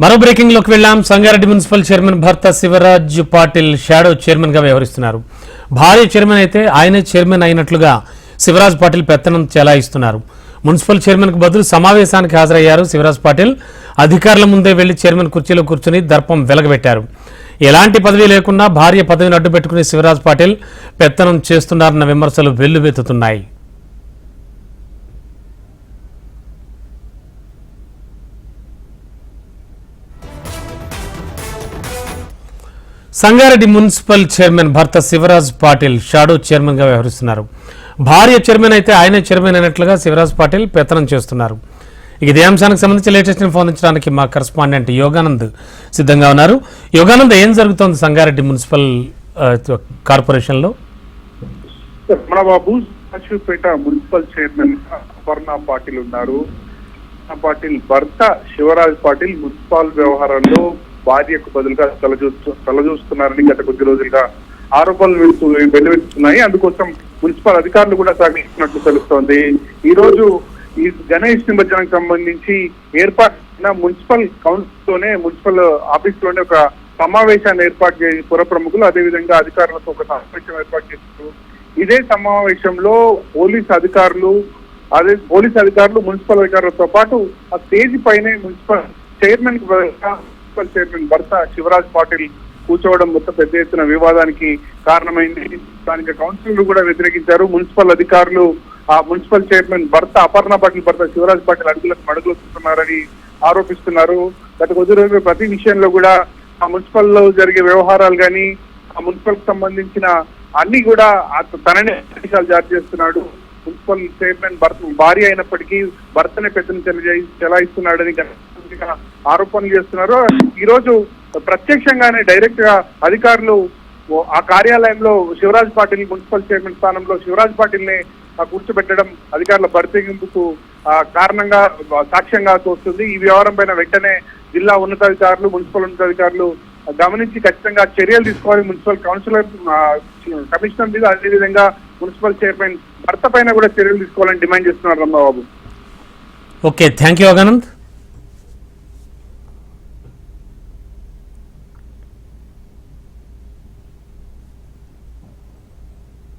మరో బ్రేకింగ్లోకి వెళ్ళాం. Sangareddy municipal chairman భర్త శివరాజ్ పాటిల్ షాడో చైర్మన్గా వ్యవహరిస్తున్నారు. భార్య చైర్మన్ అయితే ఆయనే చైర్మన్ అయినట్లుగా శివరాజ్ పాటిల్ పెత్తనం చెలాయిస్తున్నారు. మున్సిపల్ చైర్మన్కు బదులు సమావేశానికి హాజరయ్యారు శివరాజ్ పాటిల్. అధికారుల ముందే వెళ్ళి చైర్మన్ కుర్చీలో కూర్చుని దర్పం వెలగబెట్టారు. ఎలాంటి పదవి లేకుండా భార్య పదవిని అడ్డు పెట్టుకుని శివరాజ్ పాటిల్ పెత్తనం చేస్తున్నారన్న విమర్శలు వెల్లువెత్తుతున్నాయి. సంగారెడ్డి మున్సిపల్ చైర్మన్ భర్త శివరాజ్ పాటిల్ షాడో చైర్మన్గా వ్యవహరిస్తున్నారు. భార్య చైర్మన్ అయితే ఆయనే చైర్మన్ అయినట్లుగా శివరాజ్ పాటిల్ పెత్తనం చేస్తున్నారు. ఇక ఇదే అంశానికి సంబంధించి లేటెస్ట్ ఇన్ఫర్మేషన్ మా కరస్పాండెంట్ యోగానంద్ సిద్ధంగా ఉన్నారు. యోగానంద్ ఏం జరుగుతోంది సంగారెడ్డి మున్సిపల్ కార్పొరేషన్లో? రమణబాబు కాశీపేట మున్సిపల్ చైర్మన్ అపర్ణ పాటిల్ ఉన్నారు. పాటిల్ భర్త శివరాజ్ పాటిల్ మున్సిపల్ వ్యవహారంలో భార్యకు బదులుగా తలచూస్తూ తలచూస్తున్నారని గత కొద్ది రోజులుగా ఆరోపణలు వెలువెత్తున్నాయి అందుకోసం మున్సిపల్ అధికారులు కూడా సహకరిస్తున్నట్లు తెలుస్తోంది. ఈ రోజు ఈ గణేష్ నిమజ్జనానికి సంబంధించి ఏర్పాటు మున్సిపల్ కౌన్సిల్ తోనే మున్సిపల్ ఆఫీస్లోనే ఒక సమావేశాన్ని ఏర్పాటు చేసి పుర ప్రముఖులు అదేవిధంగా అధికారులతో ఒక సమావేశం ఏర్పాటు చేస్తున్నారు ఇదే సమావేశంలో పోలీస్ అధికారులు అదే పోలీస్ అధికారులు మున్సిపల్ అధికారులతో పాటు ఆ స్టేజ్ పైనే మున్సిపల్ చైర్మన్కి బదులుగా మున్సిపల్ చైర్మన్ భర్త శివరాజ్ పాటిల్ కూర్చోవడం మొత్తం పెద్ద ఎత్తున వివాదానికి కారణమైంది. స్థానిక కౌన్సిలర్లు కూడా వ్యతిరేకించారు. మున్సిపల్ అధికారులు ఆ మున్సిపల్ చైర్మన్ భర్త అపర్ణ పాటిల్ భర్త శివరాజ్ పాటిల్ అడుగులకు మడుగులుస్తున్నారని ఆరోపిస్తున్నారు. గత కొద్ది రోజులు ప్రతి విషయంలో కూడా ఆ మున్సిపల్లో జరిగే వ్యవహారాలు కానీ ఆ మున్సిపల్కి సంబంధించిన అన్ని కూడా తననే ఆదేశాలు జారీ చేస్తున్నాడు. మున్సిపల్ చైర్మన్ భర్త భార్య అయినప్పటికీ భర్తనే పెద్దను చెలాయిస్తున్నాడని ఆరోపణలు చేస్తున్నారు ఈ రోజు ప్రత్యక్షంగానే డైరెక్ట్గా అధికారులు ఆ కార్యాలయంలో శివరాజ్ పాటిల్ మున్సిపల్ చైర్మన్ స్థానంలో శివరాజ్ పాటిల్ని కూర్చోబెట్టడం అధికారుల బరితెగింపుకు కారణంగా సాక్ష్యంగా తోస్తుంది. ఈ వ్యవహారం పైన వెంటనే జిల్లా ఉన్నతాధికారులు మున్సిపల్ ఉన్నతాధికారులు గమనించి ఖచ్చితంగా చర్యలు తీసుకోవాలి. మున్సిపల్ కౌన్సిలర్ కమిషనర్ మీద అదేవిధంగా మున్సిపల్ చైర్మన్ భర్త పైన కూడా చర్యలు తీసుకోవాలని డిమాండ్ చేస్తున్నారు రమ్మబాబు. Okay thank you అగానంద్.